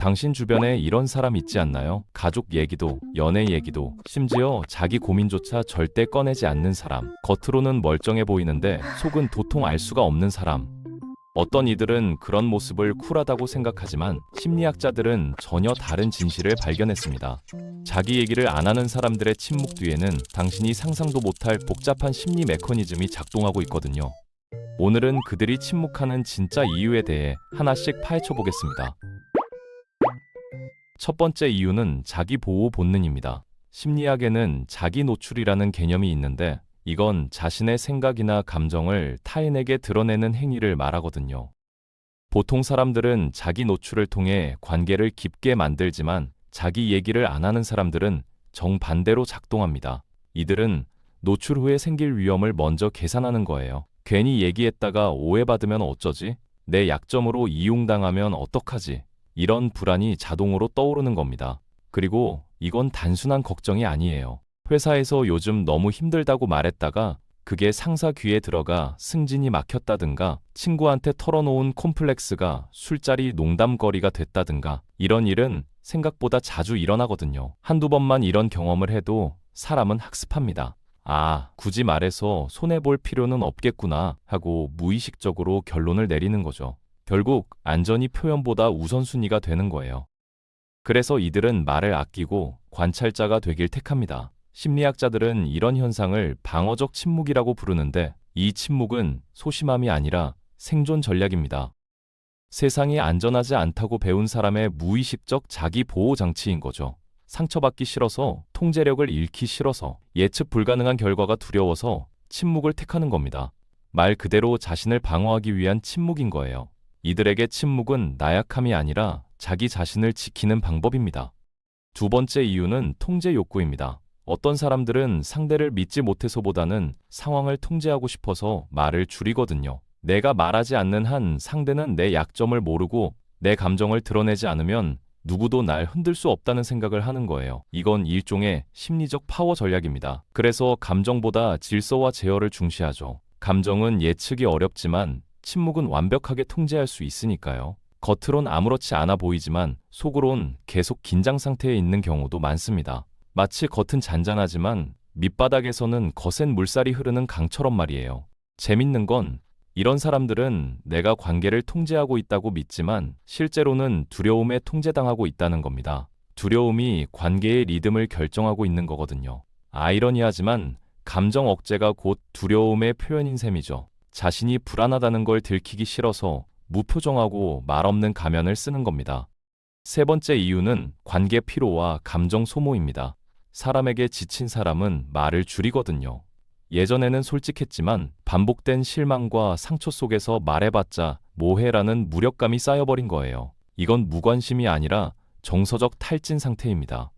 당신 주변에 이런 사람 있지 않나요? 가족 얘기도, 연애 얘기도, 심지어 자기 고민조차 절대 꺼내지 않는 사람. 겉으로는 멀쩡해 보이는데 속은 도통 알 수가 없는 사람. 어떤 이들은 그런 모습을 쿨하다고 생각하지만 심리학자들은 전혀 다른 진실을 발견했습니다. 자기 얘기를 안 하는 사람들의 침묵 뒤에는 당신이 상상도 못할 복잡한 심리 메커니즘이 작동하고 있거든요. 오늘은 그들이 침묵하는 진짜 이유에 대해 하나씩 파헤쳐 보겠습니다. 첫 번째 이유는 자기 보호 본능입니다. 심리학에는 자기 노출이라는 개념이 있는데 이건 자신의 생각이나 감정을 타인에게 드러내는 행위를 말하거든요. 보통 사람들은 자기 노출을 통해 관계를 깊게 만들지만 자기 얘기를 안 하는 사람들은 정반대로 작동합니다. 이들은 노출 후에 생길 위험을 먼저 계산하는 거예요. 괜히 얘기했다가 오해받으면 어쩌지? 내 약점으로 이용당하면 어떡하지? 이런 불안이 자동으로 떠오르는 겁니다. 그리고 이건 단순한 걱정이 아니에요. 회사에서 요즘 너무 힘들다고 말했다가 그게 상사 귀에 들어가 승진이 막혔다든가 친구한테 털어놓은 콤플렉스가 술자리 농담거리가 됐다든가 이런 일은 생각보다 자주 일어나거든요. 한두 번만 이런 경험을 해도 사람은 학습합니다. 아, 굳이 말해서 손해볼 필요는 없겠구나 하고 무의식적으로 결론을 내리는 거죠. 결국 안전이 표현보다 우선순위가 되는 거예요. 그래서 이들은 말을 아끼고 관찰자가 되길 택합니다. 심리학자들은 이런 현상을 방어적 침묵이라고 부르는데 이 침묵은 소심함이 아니라 생존 전략입니다. 세상이 안전하지 않다고 배운 사람의 무의식적 자기 보호 장치인 거죠. 상처받기 싫어서, 통제력을 잃기 싫어서, 예측 불가능한 결과가 두려워서 침묵을 택하는 겁니다. 말 그대로 자신을 방어하기 위한 침묵인 거예요. 이들에게 침묵은 나약함이 아니라 자기 자신을 지키는 방법입니다. 두 번째 이유는 통제 욕구입니다. 어떤 사람들은 상대를 믿지 못해서보다는 상황을 통제하고 싶어서 말을 줄이거든요. 내가 말하지 않는 한 상대는 내 약점을 모르고 내 감정을 드러내지 않으면 누구도 날 흔들 수 없다는 생각을 하는 거예요. 이건 일종의 심리적 파워 전략입니다. 그래서 감정보다 질서와 제어를 중시하죠. 감정은 예측이 어렵지만 침묵은 완벽하게 통제할 수 있으니까요. 겉으론 아무렇지 않아 보이지만 속으론 계속 긴장 상태에 있는 경우도 많습니다. 마치 겉은 잔잔하지만 밑바닥에서는 거센 물살이 흐르는 강처럼 말이에요. 재밌는 건 이런 사람들은 내가 관계를 통제하고 있다고 믿지만 실제로는 두려움에 통제당하고 있다는 겁니다. 두려움이 관계의 리듬을 결정하고 있는 거거든요. 아이러니하지만 감정 억제가 곧 두려움의 표현인 셈이죠. 자신이 불안하다는 걸 들키기 싫어서 무표정하고 말 없는 가면을 쓰는 겁니다. 세 번째 이유는 관계 피로와 감정 소모입니다. 사람에게 지친 사람은 말을 줄이거든요. 예전에는 솔직했지만 반복된 실망과 상처 속에서 말해봤자 뭐해라는 무력감이 쌓여버린 거예요. 이건 무관심이 아니라 정서적 탈진 상태입니다.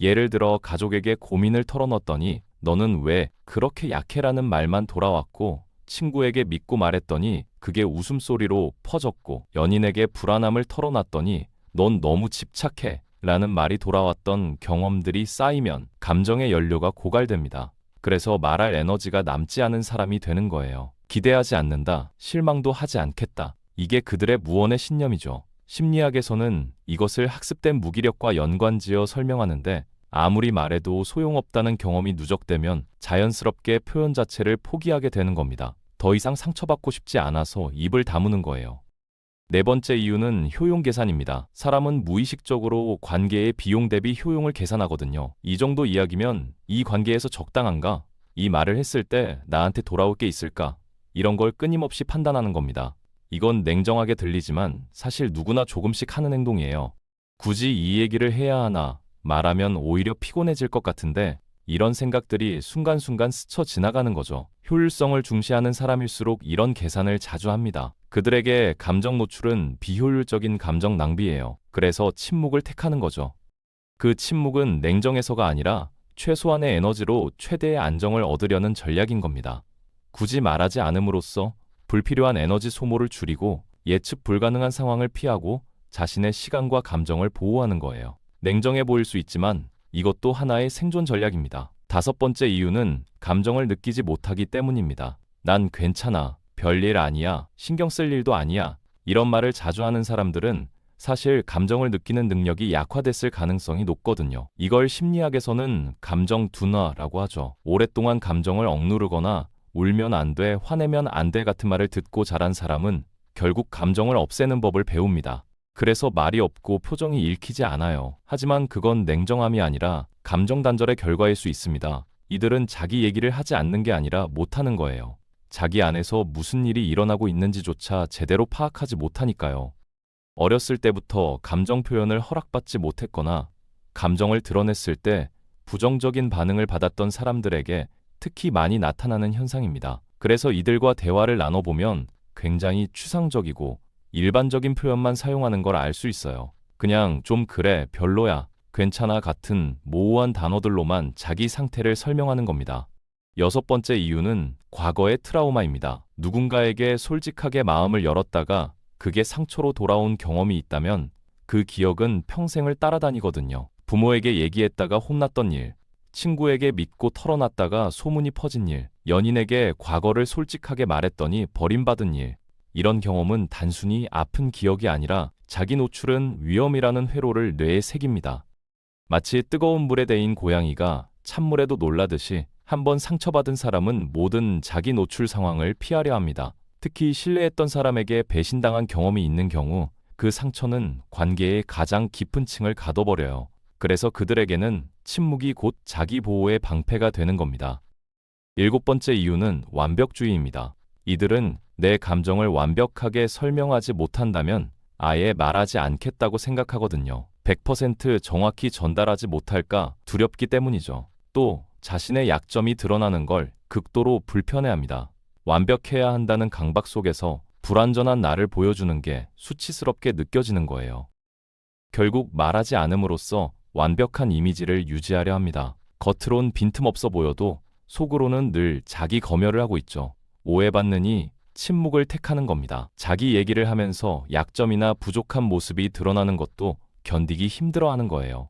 예를 들어 가족에게 고민을 털어넣었더니 너는 왜 그렇게 약해라는 말만 돌아왔고 친구에게 믿고 말했더니 그게 웃음소리로 퍼졌고 연인에게 불안함을 털어놨더니 넌 너무 집착해 라는 말이 돌아왔던 경험들이 쌓이면 감정의 연료가 고갈됩니다. 그래서 말할 에너지가 남지 않은 사람이 되는 거예요. 기대하지 않는다, 실망도 하지 않겠다. 이게 그들의 무언의 신념이죠. 심리학에서는 이것을 학습된 무기력과 연관지어 설명하는데 아무리 말해도 소용없다는 경험이 누적되면 자연스럽게 표현 자체를 포기하게 되는 겁니다. 더 이상 상처받고 싶지 않아서 입을 다무는 거예요. 네 번째 이유는 효용 계산입니다. 사람은 무의식적으로 관계의 비용 대비 효용을 계산하거든요. 이 정도 이야기면 이 관계에서 적당한가? 이 말을 했을 때 나한테 돌아올 게 있을까? 이런 걸 끊임없이 판단하는 겁니다. 이건 냉정하게 들리지만 사실 누구나 조금씩 하는 행동이에요. 굳이 이 얘기를 해야 하나 말하면 오히려 피곤해질 것 같은데 이런 생각들이 순간순간 스쳐 지나가는 거죠. 효율성을 중시하는 사람일수록 이런 계산을 자주 합니다. 그들에게 감정 노출은 비효율적인 감정 낭비예요. 그래서 침묵을 택하는 거죠. 그 침묵은 냉정해서가 아니라 최소한의 에너지로 최대의 안정을 얻으려는 전략인 겁니다. 굳이 말하지 않음으로써 불필요한 에너지 소모를 줄이고 예측 불가능한 상황을 피하고 자신의 시간과 감정을 보호하는 거예요. 냉정해 보일 수 있지만 이것도 하나의 생존 전략입니다. 다섯 번째 이유는 감정을 느끼지 못하기 때문입니다. 난 괜찮아. 별일 아니야. 신경 쓸 일도 아니야. 이런 말을 자주 하는 사람들은 사실 감정을 느끼는 능력이 약화됐을 가능성이 높거든요. 이걸 심리학에서는 감정 둔화라고 하죠. 오랫동안 감정을 억누르거나 울면 안 돼, 화내면 안 돼 같은 말을 듣고 자란 사람은 결국 감정을 없애는 법을 배웁니다. 그래서 말이 없고 표정이 읽히지 않아요. 하지만 그건 냉정함이 아니라 감정 단절의 결과일 수 있습니다. 이들은 자기 얘기를 하지 않는 게 아니라 못하는 거예요. 자기 안에서 무슨 일이 일어나고 있는지조차 제대로 파악하지 못하니까요. 어렸을 때부터 감정 표현을 허락받지 못했거나 감정을 드러냈을 때 부정적인 반응을 받았던 사람들에게 특히 많이 나타나는 현상입니다. 그래서 이들과 대화를 나눠보면 굉장히 추상적이고 일반적인 표현만 사용하는 걸 알 수 있어요. 그냥 좀 그래, 별로야, 괜찮아 같은 모호한 단어들로만 자기 상태를 설명하는 겁니다. 여섯 번째 이유는 과거의 트라우마입니다. 누군가에게 솔직하게 마음을 열었다가 그게 상처로 돌아온 경험이 있다면 그 기억은 평생을 따라다니거든요. 부모에게 얘기했다가 혼났던 일, 친구에게 믿고 털어놨다가 소문이 퍼진 일, 연인에게 과거를 솔직하게 말했더니 버림받은 일, 이런 경험은 단순히 아픈 기억이 아니라 자기 노출은 위험이라는 회로를 뇌에 새깁니다. 마치 뜨거운 물에 데인 고양이가 찬물에도 놀라듯이 한번 상처받은 사람은 모든 자기 노출 상황을 피하려 합니다. 특히 신뢰했던 사람에게 배신당한 경험이 있는 경우 그 상처는 관계의 가장 깊은 층을 가둬버려요. 그래서 그들에게는 침묵이 곧 자기 보호의 방패가 되는 겁니다. 일곱 번째 이유는 완벽주의입니다. 이들은 내 감정을 완벽하게 설명하지 못한다면 아예 말하지 않겠다고 생각하거든요. 100% 정확히 전달하지 못할까 두렵기 때문이죠. 또 자신의 약점이 드러나는 걸 극도로 불편해합니다. 완벽해야 한다는 강박 속에서 불완전한 나를 보여주는 게 수치스럽게 느껴지는 거예요. 결국 말하지 않음으로써 완벽한 이미지를 유지하려 합니다. 겉으론 빈틈없어 보여도 속으로는 늘 자기 검열을 하고 있죠. 오해받느니 침묵을 택하는 겁니다. 자기 얘기를 하면서 약점이나 부족한 모습이 드러나는 것도 견디기 힘들어하는 거예요.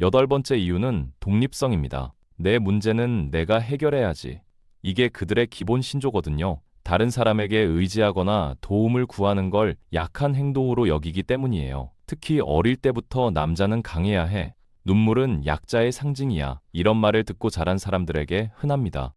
여덟 번째 이유는 독립성입니다. 내 문제는 내가 해결해야지. 이게 그들의 기본 신조거든요. 다른 사람에게 의지하거나 도움을 구하는 걸 약한 행동으로 여기기 때문이에요. 특히 어릴 때부터 남자는 강해야 해. 눈물은 약자의 상징이야. 이런 말을 듣고 자란 사람들에게 흔합니다.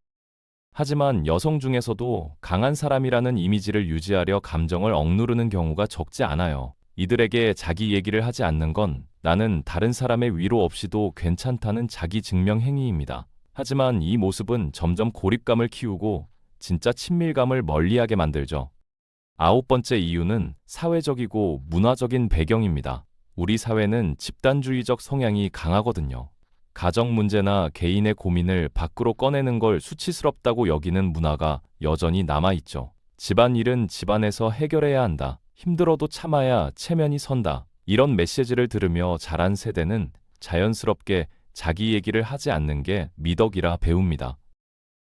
하지만 여성 중에서도 강한 사람이라는 이미지를 유지하려 감정을 억누르는 경우가 적지 않아요. 이들에게 자기 얘기를 하지 않는 건 나는 다른 사람의 위로 없이도 괜찮다는 자기 증명 행위입니다. 하지만 이 모습은 점점 고립감을 키우고 진짜 친밀감을 멀리하게 만들죠. 아홉 번째 이유는 사회적이고 문화적인 배경입니다. 우리 사회는 집단주의적 성향이 강하거든요. 가정 문제나 개인의 고민을 밖으로 꺼내는 걸 수치스럽다고 여기는 문화가 여전히 남아있죠. 집안일은 집안에서 해결해야 한다. 힘들어도 참아야 체면이 선다. 이런 메시지를 들으며 자란 세대는 자연스럽게 자기 얘기를 하지 않는 게 미덕이라 배웁니다.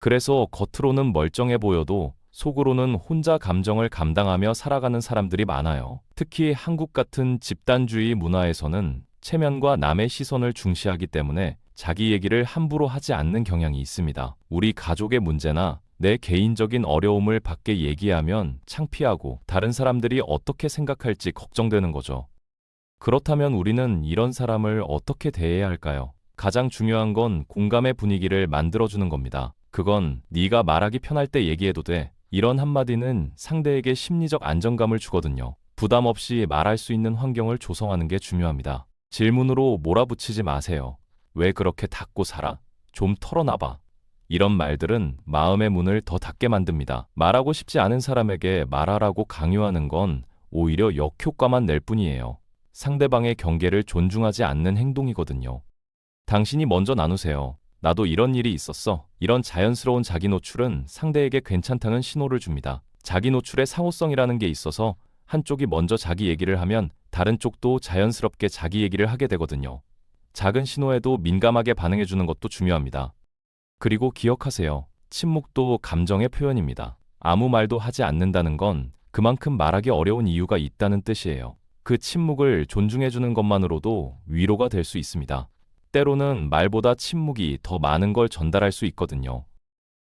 그래서 겉으로는 멀쩡해 보여도 속으로는 혼자 감정을 감당하며 살아가는 사람들이 많아요. 특히 한국 같은 집단주의 문화에서는 체면과 남의 시선을 중시하기 때문에 자기 얘기를 함부로 하지 않는 경향이 있습니다. 우리 가족의 문제나 내 개인적인 어려움을 밖에 얘기하면 창피하고 다른 사람들이 어떻게 생각할지 걱정되는 거죠. 그렇다면 우리는 이런 사람을 어떻게 대해야 할까요? 가장 중요한 건 공감의 분위기를 만들어주는 겁니다. 그건 네가 말하기 편할 때 얘기해도 돼. 이런 한마디는 상대에게 심리적 안정감을 주거든요. 부담 없이 말할 수 있는 환경을 조성하는 게 중요합니다. 질문으로 몰아붙이지 마세요. 왜 그렇게 닫고 살아? 좀 털어놔봐. 이런 말들은 마음의 문을 더 닫게 만듭니다. 말하고 싶지 않은 사람에게 말하라고 강요하는 건 오히려 역효과만 낼 뿐이에요. 상대방의 경계를 존중하지 않는 행동이거든요. 당신이 먼저 나누세요. 나도 이런 일이 있었어. 이런 자연스러운 자기 노출은 상대에게 괜찮다는 신호를 줍니다. 자기 노출의 상호성이라는 게 있어서 한쪽이 먼저 자기 얘기를 하면 다른 쪽도 자연스럽게 자기 얘기를 하게 되거든요. 작은 신호에도 민감하게 반응해주는 것도 중요합니다. 그리고 기억하세요. 침묵도 감정의 표현입니다. 아무 말도 하지 않는다는 건 그만큼 말하기 어려운 이유가 있다는 뜻이에요. 그 침묵을 존중해주는 것만으로도 위로가 될 수 있습니다. 때로는 말보다 침묵이 더 많은 걸 전달할 수 있거든요.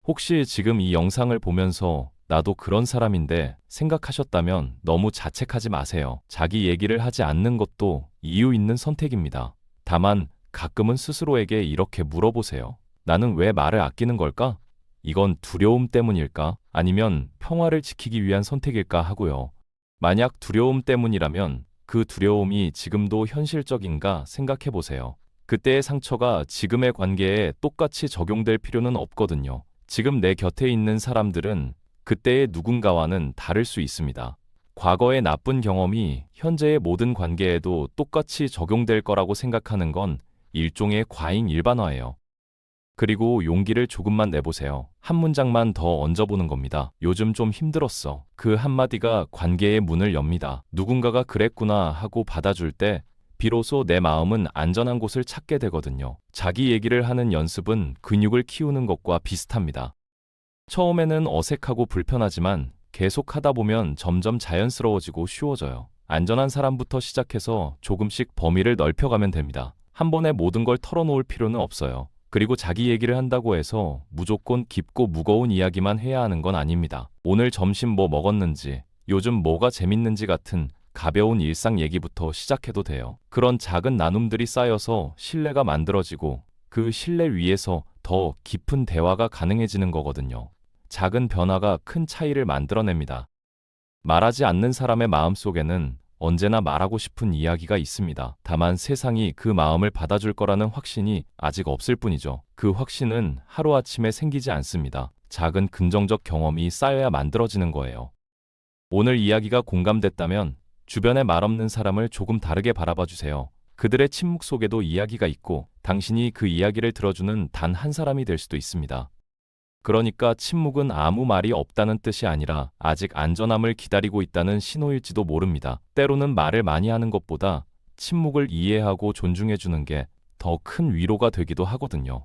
혹시 지금 이 영상을 보면서 나도 그런 사람인데 생각하셨다면 너무 자책하지 마세요. 자기 얘기를 하지 않는 것도 이유 있는 선택입니다. 다만 가끔은 스스로에게 이렇게 물어보세요. 나는 왜 말을 아끼는 걸까? 이건 두려움 때문일까? 아니면 평화를 지키기 위한 선택일까 하고요. 만약 두려움 때문이라면 그 두려움이 지금도 현실적인가 생각해 보세요. 그때의 상처가 지금의 관계에 똑같이 적용될 필요는 없거든요. 지금 내 곁에 있는 사람들은 그때의 누군가와는 다를 수 있습니다. 과거의 나쁜 경험이 현재의 모든 관계에도 똑같이 적용될 거라고 생각하는 건 일종의 과잉 일반화예요. 그리고 용기를 조금만 내보세요. 한 문장만 더 얹어보는 겁니다. 요즘 좀 힘들었어. 그 한마디가 관계의 문을 엽니다. 누군가가 그랬구나 하고 받아줄 때 비로소 내 마음은 안전한 곳을 찾게 되거든요. 자기 얘기를 하는 연습은 근육을 키우는 것과 비슷합니다. 처음에는 어색하고 불편하지만 계속 하다 보면 점점 자연스러워지고 쉬워져요. 안전한 사람부터 시작해서 조금씩 범위를 넓혀가면 됩니다. 한 번에 모든 걸 털어놓을 필요는 없어요. 그리고 자기 얘기를 한다고 해서 무조건 깊고 무거운 이야기만 해야 하는 건 아닙니다. 오늘 점심 뭐 먹었는지, 요즘 뭐가 재밌는지 같은 가벼운 일상 얘기부터 시작해도 돼요. 그런 작은 나눔들이 쌓여서 신뢰가 만들어지고 그 신뢰 위에서 더 깊은 대화가 가능해지는 거거든요. 작은 변화가 큰 차이를 만들어냅니다. 말하지 않는 사람의 마음 속에는 언제나 말하고 싶은 이야기가 있습니다. 다만 세상이 그 마음을 받아줄 거라는 확신이 아직 없을 뿐이죠. 그 확신은 하루아침에 생기지 않습니다. 작은 긍정적 경험이 쌓여야 만들어지는 거예요. 오늘 이야기가 공감됐다면 주변에 말 없는 사람을 조금 다르게 바라봐 주세요. 그들의 침묵 속에도 이야기가 있고 당신이 그 이야기를 들어주는 단 한 사람이 될 수도 있습니다. 그러니까 침묵은 아무 말이 없다는 뜻이 아니라 아직 안전함을 기다리고 있다는 신호일지도 모릅니다. 때로는 말을 많이 하는 것보다 침묵을 이해하고 존중해 주는 게 더 큰 위로가 되기도 하거든요.